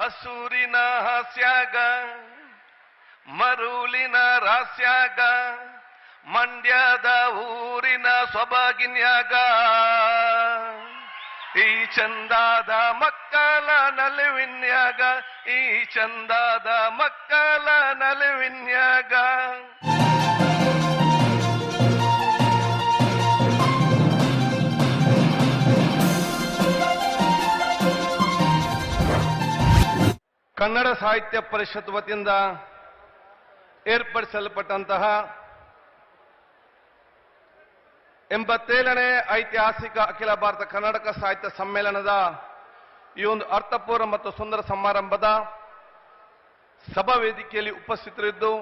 ಹಸೂರಿನ ಹಾಸ್ಯಾಗ, ಮರುಳಿನ ರಾಸ್ಯಾಗ ಮಂಡ್ಯದ ಊರಿನ ಸೊಬಗಿನ್ಯಾಗ. ಈ ಚಂದಾದ ಮಕ್ಕಳ ನಲುವಿನ್ಯಾಗ, ಈ ಚಂದಾದ ಮಕ್ಕಳ ನಲಿವಿನ್ಯಾಗ. ಕನ್ನಡ ಸಾಹಿತ್ಯ ಪರಿಷತ್ ವತಿಯಿಂದ ಏರ್ಪಡಿಸಲ್ಪಟ್ಟಂತಹ ಎಂಬತ್ತೇಳನೇ ಐತಿಹಾಸಿಕ ಅಖಿಲ ಭಾರತ ಕರ್ನಾಟಕ ಸಾಹಿತ್ಯ ಸಮ್ಮೇಳನದ ಈ ಒಂದು ಅರ್ಥಪೂರ್ಣ ಮತ್ತು ಸುಂದರ ಸಮಾರಂಭದ ಸಭಾ ವೇದಿಕೆಯಲ್ಲಿ ಉಪಸ್ಥಿತರಿದ್ದು,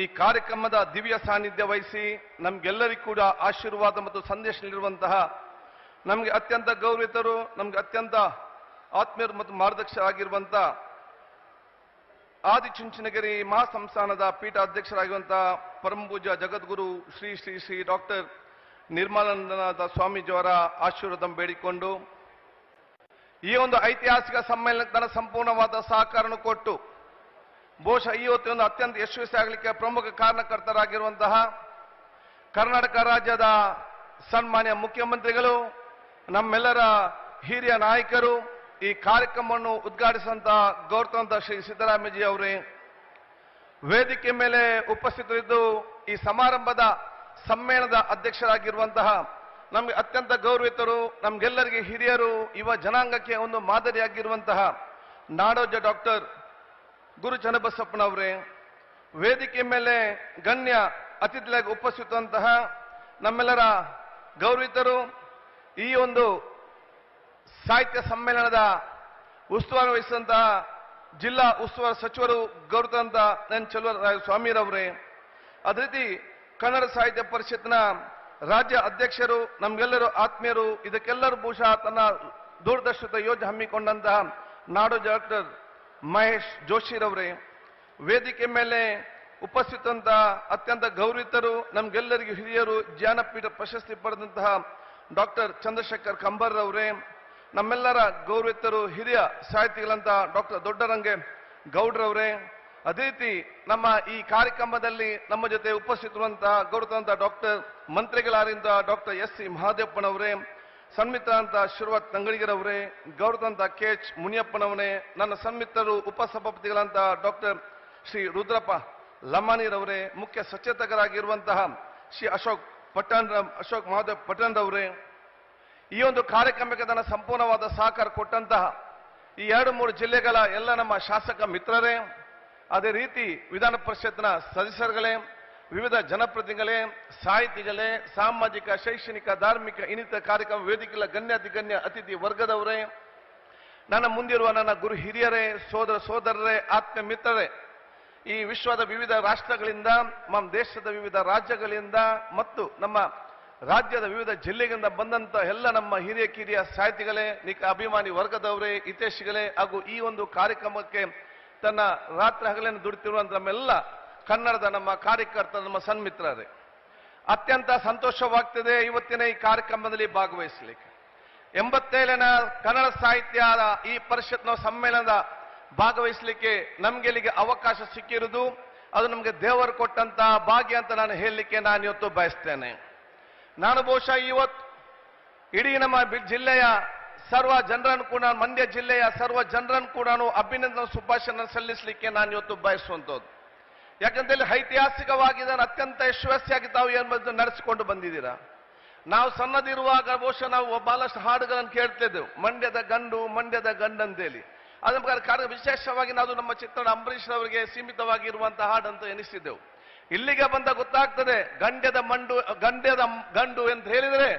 ಈ ಕಾರ್ಯಕ್ರಮದ ದಿವ್ಯ ಸಾನ್ನಿಧ್ಯ ವಹಿಸಿ ನಮಗೆಲ್ಲರಿಗೂ ಕೂಡ ಆಶೀರ್ವಾದ ಮತ್ತು ಸಂದೇಶ ನೀಡುವಂತಹ ನಮಗೆ ಅತ್ಯಂತ ಗೌರವಿತರು ನಮಗೆ ಅತ್ಯಂತ ಆತ್ಮೀಯರು ಮತ್ತು ಮಾರ್ಗದರ್ಶರಾಗಿರುವಂತ ಆದಿಚುಂಚನಗಿರಿ ಮಹಾಸಂಸ್ಥಾನದ ಪೀಠ ಅಧ್ಯಕ್ಷರಾಗಿರುವಂತಹ ಪರಂಪೂಜ ಜಗದ್ಗುರು ಶ್ರೀ ಶ್ರೀ ಶ್ರೀ ಡಾಕ್ಟರ್ ನಿರ್ಮಲಾನಂದನಾಥ ಸ್ವಾಮೀಜಿಯವರ ಆಶೀರ್ವಾದ ಬೇಡಿಕೊಂಡು ಈ ಒಂದು ಐತಿಹಾಸಿಕ ಸಮ್ಮೇಳನಕ್ಕೆ ತನ್ನ ಸಂಪೂರ್ಣವಾದ ಸಹಕಾರವನ್ನು ಕೊಟ್ಟು ಬಹುಶಃ ಈ ಹೊತ್ತಿನ ಅತ್ಯಂತ ಯಶಸ್ವಿ ಆಗಲಿಕ್ಕೆ ಪ್ರಮುಖ ಕಾರಣಕರ್ತರಾಗಿರುವಂತಹ ಕರ್ನಾಟಕ ರಾಜ್ಯದ ಸನ್ಮಾನ್ಯ ಮುಖ್ಯಮಂತ್ರಿಗಳು, ನಮ್ಮೆಲ್ಲರ ಹಿರಿಯ ನಾಯಕರು ಈ ಕಾರ್ಯಕ್ರಮವನ್ನು ಉದ್ಘಾಟಿಸಿದಂತ ಗೌರವಂತ ಶ್ರೀ ಸಿದ್ದರಾಮಯ್ಯಜಿ ಅವರೇ, ವೇದಿಕೆ ಮೇಲೆ ಉಪಸ್ಥಿತರಿದ್ದು ಈ ಸಮಾರಂಭದ ಸಮ್ಮೇಳನದ ಅಧ್ಯಕ್ಷರಾಗಿರುವಂತಹ ನಮಗೆ ಅತ್ಯಂತ ಗೌರವಿತರು ನಮ್ಗೆಲ್ಲರಿಗೆ ಹಿರಿಯರು, ಯುವ ಜನಾಂಗಕ್ಕೆ ಒಂದು ಮಾದರಿಯಾಗಿರುವಂತಹ ನಾಡೋಜ ಡಾಕ್ಟರ್ ಗುರು ಚನ್ನಬಸಪ್ಪನವರೇ ವೇದಿಕೆ ಮೇಲೆ ಗಣ್ಯ ಅತಿಥಿಗಳಾಗಿ ಉಪಸ್ಥಿತಂತಹ ನಮ್ಮೆಲ್ಲರ ಗೌರವಿತರು ಈ ಒಂದು ಸಾಹಿತ್ಯ ಸಮ್ಮೇಳನದ ಉಸ್ತುವಾರಿ ವಹಿಸಿದಂತಹ ಜಿಲ್ಲಾ ಉಸ್ತುವಾರಿ ಸಚಿವರು ಗೌರವಂತ ಎನ್ ಚೆಲುವರಾಯ ಸ್ವಾಮಿರವರೇ, ಅದೇ ರೀತಿ ಕನ್ನಡ ಸಾಹಿತ್ಯ ಪರಿಷತ್ನ ರಾಜ್ಯ ಅಧ್ಯಕ್ಷರು, ನಮ್ಗೆಲ್ಲರೂ ಆತ್ಮೀಯರು, ಇದಕ್ಕೆಲ್ಲರೂ ಬಹುಶಃ ತನ್ನ ದೂರದರ್ಶಿತ ಯೋಜನೆ ಹಮ್ಮಿಕೊಂಡಂತಹ ನಾಡು ಡಾಕ್ಟರ್ ಮಹೇಶ್ ಜೋಶಿರವರೇ, ವೇದಿಕೆ ಮೇಲೆ ಉಪಸ್ಥಿತಂತ ಅತ್ಯಂತ ಗೌರವಿತರು ನಮ್ಗೆಲ್ಲರಿಗೂ ಹಿರಿಯರು, ಜ್ಞಾನಪೀಠ ಪ್ರಶಸ್ತಿ ಪಡೆದಂತಹ ಡಾಕ್ಟರ್ ಚಂದ್ರಶೇಖರ್ ಕಂಬರ್ ಅವರೇ ನಮ್ಮೆಲ್ಲರ ಗೌರವಿತರು ಹಿರಿಯ ಸಾಹಿತಿಗಳಂತ ಡಾಕ್ಟರ್ ದೊಡ್ಡರಂಗೆ ಗೌಡ್ರವರೇ, ಅದೇ ರೀತಿ ನಮ್ಮ ಈ ಕಾರ್ಯಕ್ರಮದಲ್ಲಿ ನಮ್ಮ ಜೊತೆ ಉಪಸ್ಥಿತರುವಂತಹ ಗೌರವಂತ ಡಾಕ್ಟರ್ ಮಂತ್ರಿಗಳಾರಿಂದ ಡಾಕ್ಟರ್ ಎಸ್ ಸಿ ಮಹಾದೇವಪ್ಪನವರೇ, ಸನ್ಮಿತ್ರರಂತ ಶಿರ್ವತ್ ತಂಗಡಿಗರವರೇ ಗೌರವಂತ ಕೆ ಎಚ್ ಮುನಿಯಪ್ಪನವರೇ, ನನ್ನ ಸನ್ಮಿತ್ರರು ಉಪಸಭಾಪತಿಗಳಂತ ಡಾಕ್ಟರ್ ಶ್ರೀ ರುದ್ರಪ್ಪ ಲಮಾನಿರವರೇ ಮುಖ್ಯ ಸಚೇತಕರಾಗಿರುವಂತಹ ಶ್ರೀ ಅಶೋಕ್ ಪಟ್ಟಣ ಅಶೋಕ್ ಮಹಾದೇವ್ ಪಟ್ಟಣ್ರವರೇ ಈ ಒಂದು ಕಾರ್ಯಕ್ರಮಕ್ಕೆ ತನ್ನ ಸಂಪೂರ್ಣವಾದ ಸಹಕಾರ ಕೊಟ್ಟಂತಹ ಈ ಎರಡು ಮೂರು ಜಿಲ್ಲೆಗಳ ಎಲ್ಲ ನಮ್ಮ ಶಾಸಕ ಮಿತ್ರರೇ, ಅದೇ ರೀತಿ ವಿಧಾನ ಪರಿಷತ್ನ ಸದಸ್ಯರುಗಳೇ, ವಿವಿಧ ಜನಪ್ರತಿನಿಧಿಗಳೇ, ಸಾಹಿತಿಗಳೇ, ಸಾಮಾಜಿಕ, ಶೈಕ್ಷಣಿಕ, ಧಾರ್ಮಿಕ, ಇನ್ನಿತರ ಕಾರ್ಯಕ್ರಮ ವೇದಿಕೆಗಳ ಗಣ್ಯಾತಿಗಣ್ಯ ಅತಿಥಿ ವರ್ಗದವರೇ, ನನ್ನ ಮುಂದಿರುವ ನನ್ನ ಗುರು ಹಿರಿಯರೇ, ಸೋದರ ಸೋದರರೇ ಆತ್ಮ ಮಿತ್ರರೇ, ಈ ವಿಶ್ವದ ವಿವಿಧ ರಾಷ್ಟ್ರಗಳಿಂದ, ನಮ್ಮ ದೇಶದ ವಿವಿಧ ರಾಜ್ಯಗಳಿಂದ ಮತ್ತು ನಮ್ಮ ರಾಜ್ಯದ ವಿವಿಧ ಜಿಲ್ಲೆಗಳಿಂದ ಬಂದಂತ ಎಲ್ಲ ನಮ್ಮ ಹಿರಿಯ ಕಿರಿಯ ಸಾಹಿತಿಗಳೇ, ನಿಕ ಅಭಿಮಾನಿ ವರ್ಗದವರೇ ಹಿತೇಶಿಗಳೇ ಹಾಗೂ ಈ ಒಂದು ಕಾರ್ಯಕ್ರಮಕ್ಕೆ ತನ್ನ ರಾತ್ರಿ ಹಗಲನ್ನು ದುಡಿತಿರುವಂತ ನಮ್ಮೆಲ್ಲ ಕನ್ನಡದ ನಮ್ಮ ಕಾರ್ಯಕರ್ತ ನಮ್ಮ ಸನ್ಮಿತ್ರರೇ. ಅತ್ಯಂತ ಸಂತೋಷವಾಗ್ತದೆ ಇವತ್ತಿನ ಈ ಕಾರ್ಯಕ್ರಮದಲ್ಲಿ ಭಾಗವಹಿಸಲಿಕ್ಕೆ. ಎಂಬತ್ತೇಳನ ಕನ್ನಡ ಸಾಹಿತ್ಯದ ಈ ಪರಿಷತ್ನ ಸಮ್ಮೇಳನದ ಭಾಗವಹಿಸಲಿಕ್ಕೆ ನಮ್ಗೆ ಇಲ್ಲಿಗೆ ಅವಕಾಶ ಸಿಕ್ಕಿರುವುದು, ಅದು ನಮಗೆ ದೇವರು ಕೊಟ್ಟಂತ ಭಾಗ್ಯ ಅಂತ ನಾನು ಹೇಳಲಿಕ್ಕೆ ನಾನು ಇವತ್ತು ಬಯಸ್ತೇನೆ. ನಾನು ಬಹುಶಃ ಇವತ್ತು ಇಡೀ ನಮ್ಮ ಜಿಲ್ಲೆಯ ಸರ್ವ ಜನರನ್ನು ಕೂಡ, ಮಂಡ್ಯ ಜಿಲ್ಲೆಯ ಸರ್ವ ಜನರನ್ನು ಕೂಡ ಅಭಿನಂದನ ಸುಭಾಷಣ ಸಲ್ಲಿಸಲಿಕ್ಕೆ ನಾನು ಇವತ್ತು ಬಯಸುವಂಥದ್ದು. ಯಾಕಂತ ಹೇಳಿ ಐತಿಹಾಸಿಕವಾಗಿ ಇದನ್ನು ಅತ್ಯಂತ ಯಶಸ್ವಿಯಾಗಿ ತಾವು ಏನು ನಡೆಸಿಕೊಂಡು ಬಂದಿದ್ದೀರಾ? ನಾವು ಸಣ್ಣದಿರುವಾಗ ಬಹುಶಃ ನಾವು ಬಹಳಷ್ಟು ಹಾಡುಗಳನ್ನು ಕೇಳ್ತಿದ್ದೆವು. ಮಂಡ್ಯದ ಗಂಡು, ಮಂಡ್ಯದ ಗಂಡಂತೇಳಿ ಅದ್ರ ಕಾರ್ಯ ವಿಶೇಷವಾಗಿ ನಾವು ನಮ್ಮ ಚಿತ್ರಣ ಅಂಬರೀಷ್ ಅವರಿಗೆ ಸೀಮಿತವಾಗಿರುವಂತಹ ಹಾಡಂತ ಎನಿಸಿದ್ದೆವು. ಇಲ್ಲಿಗೆ ಬಂದ ಗೊತ್ತಾಗ್ತದೆ, ಗಂಡ್ಯದ ಮಂಡು, ಗಂಡ್ಯದ ಗಂಡು ಎಂದು ಹೇಳಿದರೆ,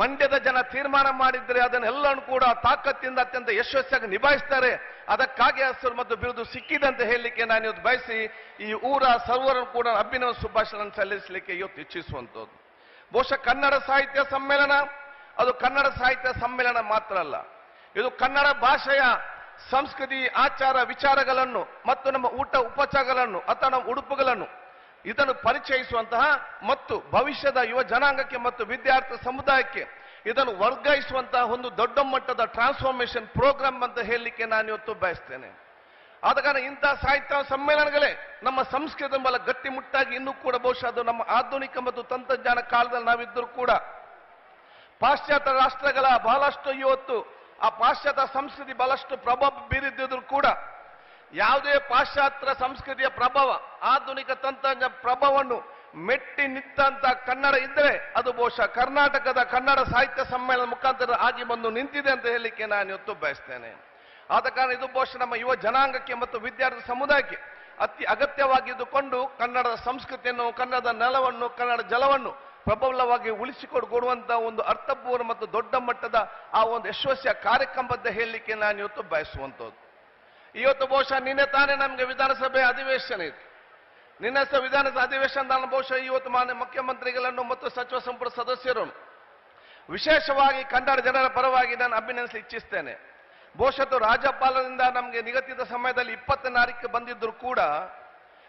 ಮಂಡ್ಯದ ಜನ ತೀರ್ಮಾನ ಮಾಡಿದ್ರೆ ಅದನ್ನೆಲ್ಲವನ್ನು ಕೂಡ ತಾಕತ್ತಿಂದ ಅತ್ಯಂತ ಯಶಸ್ವಿಯಾಗಿ ನಿಭಾಯಿಸ್ತಾರೆ. ಅದಕ್ಕಾಗಿ ಹೆಸರು ಮತ್ತು ಬಿರುದು ಸಿಕ್ಕಿದೆ ಅಂತ ಹೇಳಲಿಕ್ಕೆ ನಾನು ಇವತ್ತು ಬಯಸಿ, ಈ ಊರ ಸರ್ವರನ್ನು ಕೂಡ ಅಭಿನವ ಸುಭಾಷಣ ಸಲ್ಲಿಸಲಿಕ್ಕೆ ಇವತ್ತು ಇಚ್ಛಿಸುವಂಥದ್ದು. ಬಹುಶಃ ಕನ್ನಡ ಸಾಹಿತ್ಯ ಸಮ್ಮೇಳನ, ಅದು ಕನ್ನಡ ಸಾಹಿತ್ಯ ಸಮ್ಮೇಳನ ಮಾತ್ರ ಅಲ್ಲ. ಇದು ಕನ್ನಡ ಭಾಷೆಯ ಸಂಸ್ಕೃತಿ, ಆಚಾರ, ವಿಚಾರಗಳನ್ನು ಮತ್ತು ನಮ್ಮ ಊಟ ಉಪಚಾರಗಳನ್ನು, ಅಥವಾ ನಮ್ಮ ಉಡುಪುಗಳನ್ನು ಇದನ್ನು ಪರಿಚಯಿಸುವಂತಹ ಮತ್ತು ಭವಿಷ್ಯದ ಯುವ ಜನಾಂಗಕ್ಕೆ ಮತ್ತು ವಿದ್ಯಾರ್ಥಿ ಸಮುದಾಯಕ್ಕೆ ಇದನ್ನು ವರ್ಗಾಯಿಸುವಂತಹ ಒಂದು ದೊಡ್ಡ ಮಟ್ಟದ ಟ್ರಾನ್ಸ್ಫಾರ್ಮೇಶನ್ ಪ್ರೋಗ್ರಾಮ್ ಅಂತ ಹೇಳಲಿಕ್ಕೆ ನಾನು ಇವತ್ತು ಬಯಸ್ತೇನೆ. ಆದ ಕಾರಣ ಇಂಥ ಸಾಹಿತ್ಯ ಸಮ್ಮೇಳನಗಳೇ ನಮ್ಮ ಸಂಸ್ಕೃತಿ ಬಲ ಗಟ್ಟಿಮುಟ್ಟಾಗಿ ಇನ್ನೂ ಕೂಡ ಬಹುಶಃ ಅದು ನಮ್ಮ ಆಧುನಿಕ ಮತ್ತು ತಂತ್ರಜ್ಞಾನ ಕಾಲದಲ್ಲಿ ನಾವಿದ್ದರೂ ಕೂಡ ಪಾಶ್ಚಾತ್ಯ ರಾಷ್ಟ್ರಗಳ ಬಹಳಷ್ಟು ಇವತ್ತು ಆ ಪಾಶ್ಚಾತ್ಯ ಸಂಸ್ಕೃತಿ ಬಹಳಷ್ಟು ಪ್ರಭಾವ ಬೀರಿದ್ದರೂ ಕೂಡ ಯಾವುದೇ ಪಾಶ್ಚಾತ್ಯ ಸಂಸ್ಕೃತಿಯ ಪ್ರಭಾವ, ಆಧುನಿಕ ತಂತ್ರಜ್ಞ ಪ್ರಭಾವವನ್ನು ಮೆಟ್ಟಿ ನಿಂತಂತ ಕನ್ನಡ ಇದ್ದರೆ ಅದು ಬಹುಶಃ ಕರ್ನಾಟಕದ ಕನ್ನಡ ಸಾಹಿತ್ಯ ಸಮ್ಮೇಳನ ಮುಖಾಂತರ ಆಗಿ ಬಂದು ನಿಂತಿದೆ ಅಂತ ಹೇಳಲಿಕ್ಕೆ ನಾನು ಇವತ್ತು ಬಯಸ್ತೇನೆ. ಆದ ಕಾರಣ ಇದು ಬಹುಶಃ ನಮ್ಮ ಯುವ ಜನಾಂಗಕ್ಕೆ ಮತ್ತು ವಿದ್ಯಾರ್ಥಿ ಸಮುದಾಯಕ್ಕೆ ಅತಿ ಅಗತ್ಯವಾಗಿದ್ದುಕೊಂಡು ಕನ್ನಡದ ಸಂಸ್ಕೃತಿಯನ್ನು, ಕನ್ನಡದ ನೆಲವನ್ನು, ಕನ್ನಡ ಜಲವನ್ನು ಪ್ರಬಲವಾಗಿ ಉಳಿಸಿಕೊಡುವಂತ ಒಂದು ಅರ್ಥಪೂರ್ಣ ಮತ್ತು ದೊಡ್ಡ ಮಟ್ಟದ ಆ ಒಂದು ಯಶಸ್ವಿಯ ಕಾರ್ಯಕ್ರಮದ ಹೇಳಲಿಕ್ಕೆ ನಾನು ಇವತ್ತು ಬಯಸುವಂತದ್ದು. ಇವತ್ತು ಬಹುಶಃ ನಿನ್ನೆ ತಾನೇ ನಮಗೆ ವಿಧಾನಸಭೆ ಅಧಿವೇಶನ ಇದೆ. ನಿನ್ನೆ ಸಹ ವಿಧಾನಸಭೆ ಅಧಿವೇಶನ ನಾನು ಬಹುಶಃ ಇವತ್ತು ಮಾನ್ಯ ಮುಖ್ಯಮಂತ್ರಿಗಳನ್ನು ಮತ್ತು ಸಚಿವ ಸಂಪುಟ ಸದಸ್ಯರನ್ನು ವಿಶೇಷವಾಗಿ ಕನ್ನಡ ಜನರ ಪರವಾಗಿ ನಾನು ಅಭಿನಂದಿಸಲು ಇಚ್ಛಿಸ್ತೇನೆ. ಬಹುಶಃ ರಾಜ್ಯಪಾಲರಿಂದ ನಮಗೆ ನಿಗದಿತ ಸಮಯದಲ್ಲಿ ಇಪ್ಪತ್ತನೇ ತಾರೀಕು ಬಂದಿದ್ದರೂ ಕೂಡ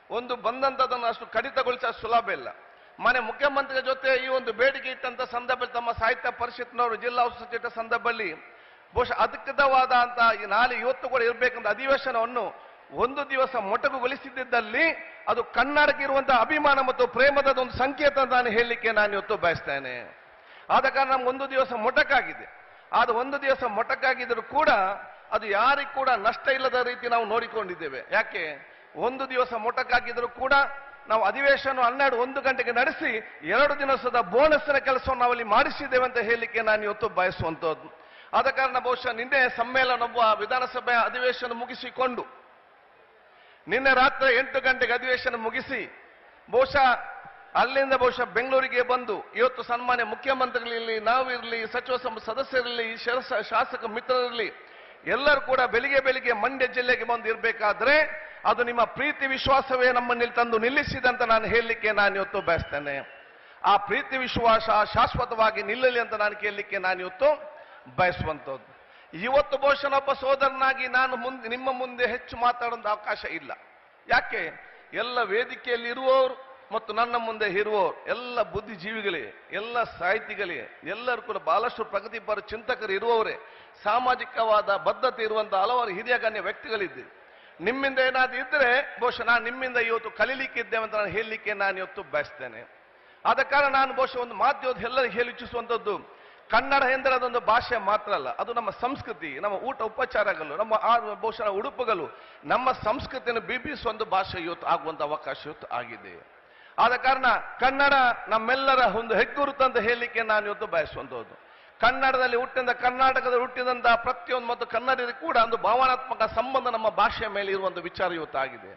ಒಂದು ಬಂದಂಥದ್ದನ್ನು ಅಷ್ಟು ಕಡಿತಗೊಳಿಸ ಸುಲಭ ಇಲ್ಲ. ಮನೆ ಮುಖ್ಯಮಂತ್ರಿಗಳ ಜೊತೆ ಈ ಒಂದು ಬೇಡಿಕೆ ಇಟ್ಟಂತ ಸಂದರ್ಭದಲ್ಲಿ ತಮ್ಮ ಸಾಹಿತ್ಯ ಪರಿಷತ್ನವರು ಜಿಲ್ಲಾ ಉಸ್ತುವಾರಿ ಸಂದರ್ಭದಲ್ಲಿ ಬಹುಶಃ ಅಧಿಕೃತವಾದ ಅಂತ ಈ ನಾಳೆ ಇವತ್ತು ಕೂಡ ಇರಬೇಕಂತ ಅಧಿವೇಶನವನ್ನು ಒಂದು ದಿವಸ ಮೊಟಕುಗೊಳಿಸಿದ್ದಲ್ಲಿ ಅದು ಕನ್ನಡಕ್ಕೆ ಇರುವಂತಹ ಅಭಿಮಾನ ಮತ್ತು ಪ್ರೇಮದ ಒಂದು ಸಂಕೇತ ನಾನು ಹೇಳಲಿಕ್ಕೆ ನಾನು ಇವತ್ತು ಬಯಸ್ತೇನೆ. ಆದ ಕಾರಣ ಒಂದು ದಿವಸ ಮೊಟಕಾಗಿದೆ. ಆದ ಒಂದು ದಿವಸ ಮೊಟಕಾಗಿದ್ದರೂ ಕೂಡ ಅದು ಯಾರಿಗೂ ಕೂಡ ನಷ್ಟ ಇಲ್ಲದ ರೀತಿ ನಾವು ನೋಡಿಕೊಂಡಿದ್ದೇವೆ. ಯಾಕೆ? ಒಂದು ದಿವಸ ಮೊಟಕಾಗಿದ್ದರೂ ಕೂಡ ನಾವು ಅಧಿವೇಶನ ಹನ್ನೆರಡು ಒಂದು ಗಂಟೆಗೆ ನಡೆಸಿ ಎರಡು ದಿವಸದ ಬೋನಸ್ನ ಕೆಲಸವನ್ನು ನಾವಲ್ಲಿ ಮಾಡಿಸಿದ್ದೇವೆ ಅಂತ ಹೇಳಲಿಕ್ಕೆ ನಾನು ಇವತ್ತು ಬಯಸುವಂತದ್ದು ಆದ ಕಾರಣ ಬಹುಶಃ ನಿನ್ನೆ ಸಮ್ಮೇಳನೊಬ್ಬ ವಿಧಾನಸಭೆ ಅಧಿವೇಶನ ಮುಗಿಸಿಕೊಂಡು ನಿನ್ನೆ ರಾತ್ರಿ ಎಂಟು ಗಂಟೆಗೆ ಅಧಿವೇಶನ ಮುಗಿಸಿ ಬಹುಶಃ ಅಲ್ಲಿಂದ ಬಹುಶಃ ಬೆಂಗಳೂರಿಗೆ ಬಂದು ಇವತ್ತು ಸನ್ಮಾನ್ಯ ಮುಖ್ಯಮಂತ್ರಿಗಳಿರಲಿ ನಾವಿರಲಿ ಸಚಿವ ಸಂಪುಟ ಸದಸ್ಯರಿರಲಿ ಶಾಸಕ ಮಿತ್ರರಲ್ಲಿ ಎಲ್ಲರೂ ಕೂಡ ಬೆಳಿಗ್ಗೆ ಬೆಳಿಗ್ಗೆ ಮಂಡ್ಯ ಜಿಲ್ಲೆಗೆ ಬಂದು ಇರಬೇಕಾದ್ರೆ ಅದು ನಿಮ್ಮ ಪ್ರೀತಿ ವಿಶ್ವಾಸವೇ ನಮ್ಮನ್ನು ತಂದು ನಿಲ್ಲಿಸಿದಂತ ನಾನು ಹೇಳಲಿಕ್ಕೆ ನಾನು ಇವತ್ತು ಬಯಸ್ತೇನೆ. ಆ ಪ್ರೀತಿ ವಿಶ್ವಾಸ ಶಾಶ್ವತವಾಗಿ ನಿಲ್ಲಲಿ ಅಂತ ನಾನು ಕೇಳಲಿಕ್ಕೆ ನಾನು ಇವತ್ತು ಬಯಸುವಂಥದ್ದು. ಇವತ್ತು ಬಹುಶಃ ಒಬ್ಬ ಸೋದರನಾಗಿ ನಾನು ಮುಂದೆ, ನಿಮ್ಮ ಮುಂದೆ ಹೆಚ್ಚು ಮಾತಾಡೋದು ಅವಕಾಶ ಇಲ್ಲ. ಯಾಕೆ? ಎಲ್ಲ ವೇದಿಕೆಯಲ್ಲಿ ಇರುವವರು ಮತ್ತು ನನ್ನ ಮುಂದೆ ಇರುವವರು, ಎಲ್ಲ ಬುದ್ಧಿಜೀವಿಗಳೇ, ಎಲ್ಲ ಸಾಹಿತಿಗಳೇ, ಎಲ್ಲರೂ ಕೂಡ ಬಹಳಷ್ಟು ಪ್ರಗತಿಪರ ಚಿಂತಕರು ಇರುವವರೇ, ಸಾಮಾಜಿಕವಾದ ಬದ್ಧತೆ ಇರುವಂತಹ ಹಲವಾರು ಹಿರಿಯ ಗಣ್ಯ ವ್ಯಕ್ತಿಗಳಿದ್ದೀರಿ. ನಿಮ್ಮಿಂದ ಏನಾದ್ರು ಇದ್ರೆ, ಬಹುಶಃ ನಾನು ನಿಮ್ಮಿಂದ ಇವತ್ತು ಕಲೀಲಿಕ್ಕಿದ್ದೇವೆ ಅಂತ ನಾನು ಹೇಳಲಿಕ್ಕೆ ನಾನು ಇವತ್ತು ಬಯಸ್ತೇನೆ. ಆದ ಕಾರಣ ನಾನು ಬಹುಶಃ ಒಂದು ಮಾಧ್ಯಮದ ಎಲ್ಲರಿಗೂ ಹೇಳಿ ಇಚ್ಛಿಸುವಂಥದ್ದು ಕನ್ನಡ ಎಂದರೆ ಅದೊಂದು ಭಾಷೆ ಮಾತ್ರ ಅಲ್ಲ. ಅದು ನಮ್ಮ ಸಂಸ್ಕೃತಿ, ನಮ್ಮ ಊಟ ಉಪಚಾರಗಳು, ನಮ್ಮ ಬಹುಶಃ ಉಡುಪುಗಳು, ನಮ್ಮ ಸಂಸ್ಕೃತಿಯನ್ನು ಬಿಂಬಿಸುವ ಒಂದು ಭಾಷೆ ಇವತ್ತು ಆಗುವಂತ ಅವಕಾಶ ಇವತ್ತು ಆಗಿದೆ. ಆದ ಕಾರಣ ಕನ್ನಡ ನಮ್ಮೆಲ್ಲರ ಒಂದು ಹೆಗ್ಗುರುತು ಅಂತ ಹೇಳಲಿಕ್ಕೆ ನಾನು ಇವತ್ತು ಬಯಸುವಂಥದ್ದು ಕನ್ನಡದಲ್ಲಿ ಹುಟ್ಟಿದ, ಕರ್ನಾಟಕದಲ್ಲಿ ಹುಟ್ಟಿದಂತಹ ಪ್ರತಿಯೊಂದು ಮತ್ತು ಕನ್ನಡಿಗರಿಗೆ ಕೂಡ ಒಂದು ಭಾವನಾತ್ಮಕ ಸಂಬಂಧ ನಮ್ಮ ಭಾಷೆಯ ಮೇಲೆ ಇರುವಂತ ವಿಚಾರ ಇವತ್ತು ಆಗಿದೆ.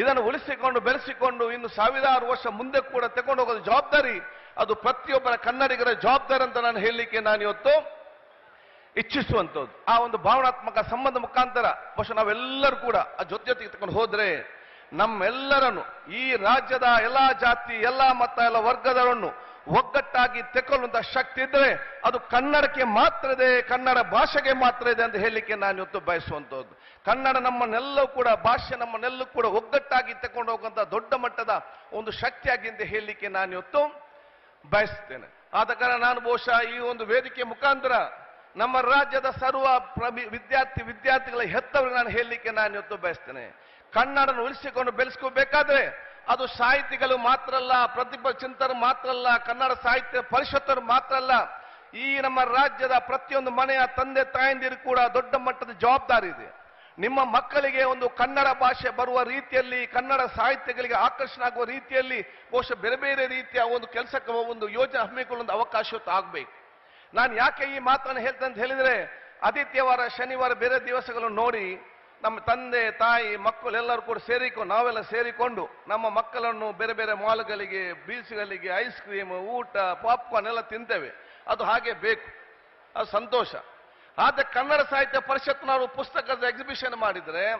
ಇದನ್ನು ಉಳಿಸಿಕೊಂಡು ಬೆಳೆಸಿಕೊಂಡು ಇನ್ನು ಸಾವಿರಾರು ವರ್ಷ ಮುಂದೆ ಕೂಡ ತಗೊಂಡು ಹೋಗೋದು ಜವಾಬ್ದಾರಿ ಅದು ಪ್ರತಿಯೊಬ್ಬರ ಕನ್ನಡಿಗರ ಜವಾಬ್ದಾರಿ ಅಂತ ನಾನು ಹೇಳಲಿಕ್ಕೆ ನಾನು ಇವತ್ತು ಇಚ್ಛಿಸುವಂಥದ್ದು. ಆ ಒಂದು ಭಾವನಾತ್ಮಕ ಸಂಬಂಧ ಮುಖಾಂತರ ಬಹುಶಃ ನಾವೆಲ್ಲರೂ ಕೂಡ ಆ ಜೊತೆ ಜೊತೆಗೆ ತಗೊಂಡು ಹೋದ್ರೆ ನಮ್ಮೆಲ್ಲರನ್ನು ಈ ರಾಜ್ಯದ ಎಲ್ಲಾ ಜಾತಿ, ಎಲ್ಲಾ ಮತ, ಎಲ್ಲ ವರ್ಗದವರನ್ನು ಒಗ್ಗಟ್ಟಾಗಿ ತೆಕ್ಕೊಳ್ಳುವಂತ ಶಕ್ತಿ ಇದ್ರೆ ಅದು ಕನ್ನಡಕ್ಕೆ ಮಾತ್ರ ಇದೆ, ಕನ್ನಡ ಭಾಷೆಗೆ ಮಾತ್ರ ಇದೆ ಅಂತ ಹೇಳಲಿಕ್ಕೆ ನಾನು ಇವತ್ತು ಬಯಸುವಂತದ್ದು ಕನ್ನಡ ನಮ್ಮನ್ನೆಲ್ಲೂ ಕೂಡ, ಭಾಷೆ ನಮ್ಮನ್ನೆಲ್ಲೂ ಕೂಡ ಒಗ್ಗಟ್ಟಾಗಿ ತಕೊಂಡು ಹೋಗುವಂತ ದೊಡ್ಡ ಮಟ್ಟದ ಒಂದು ಶಕ್ತಿಯಾಗಿ ಅಂತ ಹೇಳಲಿಕ್ಕೆ ನಾನು ಇವತ್ತು ಬಯಸ್ತೇನೆ. ಆದ ಕಾರಣ ನಾನು ಬಹುಶಃ ಈ ಒಂದು ವೇದಿಕೆ ಮುಖಾಂತರ ನಮ್ಮ ರಾಜ್ಯದ ಸರ್ವ ವಿದ್ಯಾರ್ಥಿ ವಿದ್ಯಾರ್ಥಿಗಳ ಹೆತ್ತವರಿಗೆ ನಾನು ಹೇಳಲಿಕ್ಕೆ ನಾನು ಇವತ್ತು ಬಯಸ್ತೇನೆ. ಕನ್ನಡನ ಉಳಿಸಿಕೊಂಡು ಬೆಳೆಸ್ಕೋಬೇಕಾದ್ರೆ ಅದು ಸಾಹಿತಿಗಳು ಮಾತ್ರ ಅಲ್ಲ, ಪ್ರತಿಭಾ ಚಿಂತರು ಮಾತ್ರ ಅಲ್ಲ, ಕನ್ನಡ ಸಾಹಿತ್ಯ ಪರಿಷತ್ತರು ಮಾತ್ರ ಅಲ್ಲ, ಈ ನಮ್ಮ ರಾಜ್ಯದ ಪ್ರತಿಯೊಂದು ಮನೆಯ ತಂದೆ ತಾಯಂದಿರು ಕೂಡ ದೊಡ್ಡ ಮಟ್ಟದ ಜವಾಬ್ದಾರಿ ಇದೆ. ನಿಮ್ಮ ಮಕ್ಕಳಿಗೆ ಒಂದು ಕನ್ನಡ ಭಾಷೆ ಬರುವ ರೀತಿಯಲ್ಲಿ, ಕನ್ನಡ ಸಾಹಿತ್ಯಗಳಿಗೆ ಆಕರ್ಷಣೆ ಆಗುವ ರೀತಿಯಲ್ಲಿ, ಬಹುಶಃ ಬೇರೆ ಬೇರೆ ರೀತಿಯ ಒಂದು ಕೆಲಸಕ್ಕೆ ಒಂದು ಯೋಜನೆ ಹಮ್ಮಿಕೊಳ್ಳುವ ಅವಕಾಶ ಆಗಬೇಕು. ನಾನು ಯಾಕೆ ಈ ಮಾತನ್ನು ಹೇಳ್ತೇನೆ ಅಂತ ಹೇಳಿದ್ರೆ, ಆದಿತ್ಯವಾರ, ಶನಿವಾರ ಬೇರೆ ದಿವಸಗಳನ್ನು ನೋಡಿ, ನಮ್ಮ ತಂದೆ, ತಾಯಿ, ಮಕ್ಕಳು ಎಲ್ಲರೂ ಕೂಡ ಸೇರಿಕೊಂಡು, ನಾವೆಲ್ಲ ಸೇರಿಕೊಂಡು, ನಮ್ಮ ಮಕ್ಕಳನ್ನು ಬೇರೆ ಬೇರೆ ಮಾಲ್ಗಳಿಗೆ ಬೀಸ್ಗಳಿಗೆ ಐಸ್ ಕ್ರೀಮ್, ಊಟ, ಪಾಪ್ಕಾರ್ನ್ ಎಲ್ಲ ತಿಂತೇವೆ. ಅದು ಹಾಗೆ ಬೇಕು. ಅದು ಸಂತೋಷ. ಆದ್ರೆ ಕನ್ನಡ ಸಾಹಿತ್ಯ ಪರಿಷತ್ನವರು ಪುಸ್ತಕದ ಎಕ್ಸಿಬಿಷನ್ ಮಾಡಿದ್ರೆ,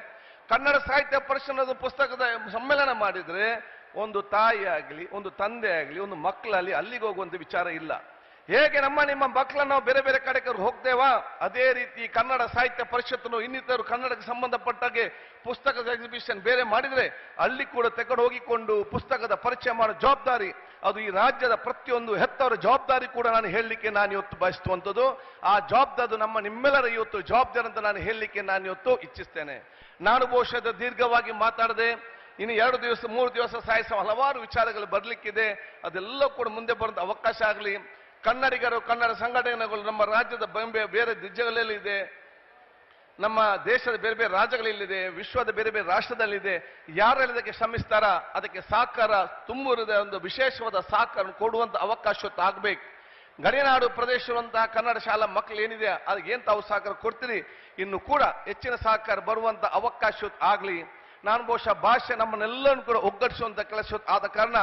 ಕನ್ನಡ ಸಾಹಿತ್ಯ ಪರಿಷತ್ನ ಪುಸ್ತಕದ ಸಮ್ಮೇಳನ ಮಾಡಿದ್ರೆ, ಒಂದು ತಾಯಿ ಆಗಲಿ, ಒಂದು ತಂದೆ ಆಗಲಿ, ಒಂದು ಮಕ್ಕಳಲ್ಲಿ ಅಲ್ಲಿಗೆ ಹೋಗುವಂತ ವಿಚಾರ ಇಲ್ಲ. ಹೇಗೆ ನಮ್ಮ ನಿಮ್ಮ ಮಕ್ಕಳನ್ನು ನಾವು ಬೇರೆ ಬೇರೆ ಕಡೆಗೆ ಹೋಗ್ತೇವಾ? ಅದೇ ರೀತಿ ಕನ್ನಡ ಸಾಹಿತ್ಯ ಪರಿಷತ್ನು ಇನ್ನಿತರು ಕನ್ನಡಕ್ಕೆ ಸಂಬಂಧಪಟ್ಟಾಗೆ ಪುಸ್ತಕದ ಎಕ್ಸಿಬಿಷನ್ ಬೇರೆ ಮಾಡಿದ್ರೆ, ಅಲ್ಲಿ ಕೂಡ ತೆಗೆದು ಹೋಗಿಕೊಂಡು ಪುಸ್ತಕದ ಪರಿಚಯ ಮಾಡೋ ಜವಾಬ್ದಾರಿ ಅದು ಈ ರಾಜ್ಯದ ಪ್ರತಿಯೊಂದು ಹೆತ್ತವರ ಜವಾಬ್ದಾರಿ ಕೂಡ ನಾನು ಹೇಳಲಿಕ್ಕೆ ನಾನು ಇವತ್ತು ಬಯಸುವಂಥದ್ದು. ಆ ಜವಾಬ್ದಾರಿ ನಮ್ಮ ನಿಮ್ಮೆಲ್ಲರ ಇವತ್ತು ಜವಾಬ್ದಾರಿ ಅಂತ ನಾನು ಹೇಳಲಿಕ್ಕೆ ನಾನು ಇವತ್ತು ಇಚ್ಛಿಸ್ತೇನೆ. ನಾನು ಬಹುಶಃ ದೀರ್ಘವಾಗಿ ಮಾತಾಡದೆ ಇನ್ನು ಎರಡು ದಿವಸ, ಮೂರು ದಿವಸ ಸಾಯಿಸ ಹಲವಾರು ವಿಚಾರಗಳು ಬರಲಿಕ್ಕಿದೆ. ಅದೆಲ್ಲ ಕೂಡ ಮುಂದೆ ಬರೋದು ಅವಕಾಶ ಆಗಲಿ. ಕನ್ನಡಿಗರು, ಕನ್ನಡ ಸಂಘಟನೆಗಳು ನಮ್ಮ ರಾಜ್ಯದ ಬಂಬೆ ಬೇರೆ ದಿಜ್ಜಗಳಲ್ಲಿ ಇದೆ. ನಮ್ಮ ದೇಶದ ಬೇರೆ ಬೇರೆ ರಾಜ್ಯಗಳಲ್ಲಿದೆ, ವಿಶ್ವದ ಬೇರೆ ಬೇರೆ ರಾಷ್ಟ್ರದಲ್ಲಿದೆ ಯಾರೆಲ್ಲ ಇದಕ್ಕೆ ಶ್ರಮಿಸ್ತಾರ, ಅದಕ್ಕೆ ಸಹಕಾರ ತುಂಬುರದ ಒಂದು ವಿಶೇಷವಾದ ಸಹಕಾರ ಕೊಡುವಂತ ಅವಕಾಶ ಆಗ್ಬೇಕು. ಗಡಿನಾಡು ಪ್ರದೇಶವಂತಹ ಕನ್ನಡ ಶಾಲಾ ಮಕ್ಕಳು ಏನಿದೆ, ಅದಕ್ಕೆ ಏನ್ ತಾವು ಸಹಕಾರ ಕೊಡ್ತೀರಿ? ಇನ್ನು ಕೂಡ ಹೆಚ್ಚಿನ ಸಹಕಾರ ಬರುವಂತ ಅವಕಾಶ ಆಗ್ಲಿ. ನಾನು ಬಹುಶಃ ಭಾಷೆ ನಮ್ಮನ್ನೆಲ್ಲರನ್ನು ಕೂಡ ಒಗ್ಗಟ್ಟಿಸುವಂತ ಕೆಲಸ ಆದ ಕಾರಣ,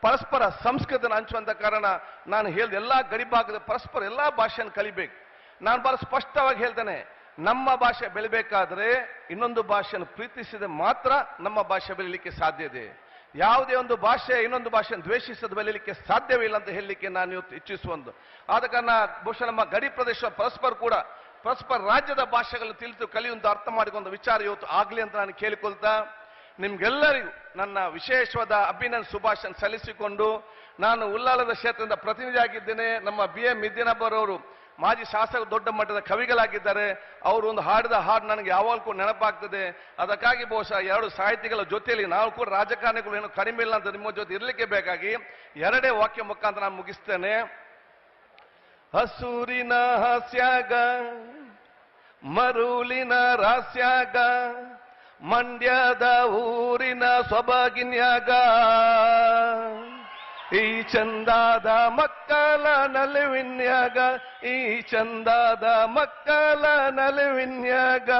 ಪರಸ್ಪರ ಸಂಸ್ಕೃತಿನ ಹಂಚುವಂತ ಕಾರಣ, ನಾನು ಹೇಳಿದ ಎಲ್ಲಾ ಗಡಿಭಾಗದ ಪರಸ್ಪರ ಎಲ್ಲಾ ಭಾಷೆಯನ್ನು ಕಲಿಬೇಕು. ನಾನು ಬಹಳ ಸ್ಪಷ್ಟವಾಗಿ ಹೇಳ್ತೇನೆ ನಮ್ಮ ಭಾಷೆ ಬೆಳಿಬೇಕಾದ್ರೆ ಇನ್ನೊಂದು ಭಾಷೆಯನ್ನು ಪ್ರೀತಿಸಿದ ಮಾತ್ರ ನಮ್ಮ ಭಾಷೆ ಬೆಳಿಲಿಕ್ಕೆ ಸಾಧ್ಯ ಇದೆ. ಯಾವುದೇ ಒಂದು ಭಾಷೆ ಇನ್ನೊಂದು ಭಾಷೆಯನ್ನು ದ್ವೇಷಿಸದ ಬೆಳಿಲಿಕ್ಕೆ ಸಾಧ್ಯವಿಲ್ಲ ಅಂತ ಹೇಳಲಿಕ್ಕೆ ನಾನು ಇವತ್ತು ಇಚ್ಛಿಸುವಂದು ಆದ ಕಾರಣ ಬಹುಶಃ ನಮ್ಮ ಗಡಿ ಪ್ರದೇಶ ಪರಸ್ಪರ ಕೂಡ ಪರಸ್ಪರ ರಾಜ್ಯದ ಭಾಷೆಗಳನ್ನು ತಿಳಿದು ಕಲಿಯುವಂತ ಅರ್ಥ ಮಾಡಿಕೊಂಡ ವಿಚಾರ ಇವತ್ತು ಆಗಲಿ ಅಂತ ನಾನು ಕೇಳಿಕೊಳ್ತಾ, ನಿಮ್ಗೆಲ್ಲರಿಗೂ ನನ್ನ ವಿಶೇಷವಾದ ಅಭಿನಂದ ಶುಭಾಶಯ ಸಲ್ಲಿಸಿಕೊಂಡು ನಾನು ಉಲ್ಲಾಲದ ಕ್ಷೇತ್ರದಿಂದ ಪ್ರತಿನಿಧಿಯಾಗಿದ್ದೇನೆ. ನಮ್ಮ ಬಿ ಎಂ ಅವರು ಮಾಜಿ ಶಾಸಕ ದೊಡ್ಡ ಮಟ್ಟದ ಕವಿಗಳಾಗಿದ್ದಾರೆ. ಅವರು ಒಂದು ಹಾಡಿದ ಹಾಡು ನನಗೆ ಯಾವಾಗಲೂ ನೆನಪಾಗ್ತದೆ. ಅದಕ್ಕಾಗಿ ಬಹುಶಃ ಎರಡು ಸಾಹಿತಿಗಳ ಜೊತೆಯಲ್ಲಿ ನಾವು ಕೂಡ ರಾಜಕಾರಣಿಗಳು ಏನು ಕಡಿಮೆ ಇಲ್ಲ ಅಂತ ನಿಮ್ಮ ಜೊತೆ ಇರಲಿಕ್ಕೆ ಬೇಕಾಗಿ ಎರಡೇ ವಾಕ್ಯ ಮುಖಾಂತರ ನಾನು ಮುಗಿಸ್ತೇನೆ. ಹಸೂರಿನ ಹಾಸ್ಯಾಗ ಮರುಳಿನ ರಾಸ್ಯಾಗ, ಮಂಡ್ಯದ ಊರಿನ ಸೊಬಗಿನ್ಯಾಗ. ಈ ಚಂದಾದ ಮಕ್ಕಳ ನಲಿವಿನ್ಯಾಗ ಈ ಚಂದಾದ ಮಕ್ಕಳ ನಲಿವಿನ್ಯಾಗ.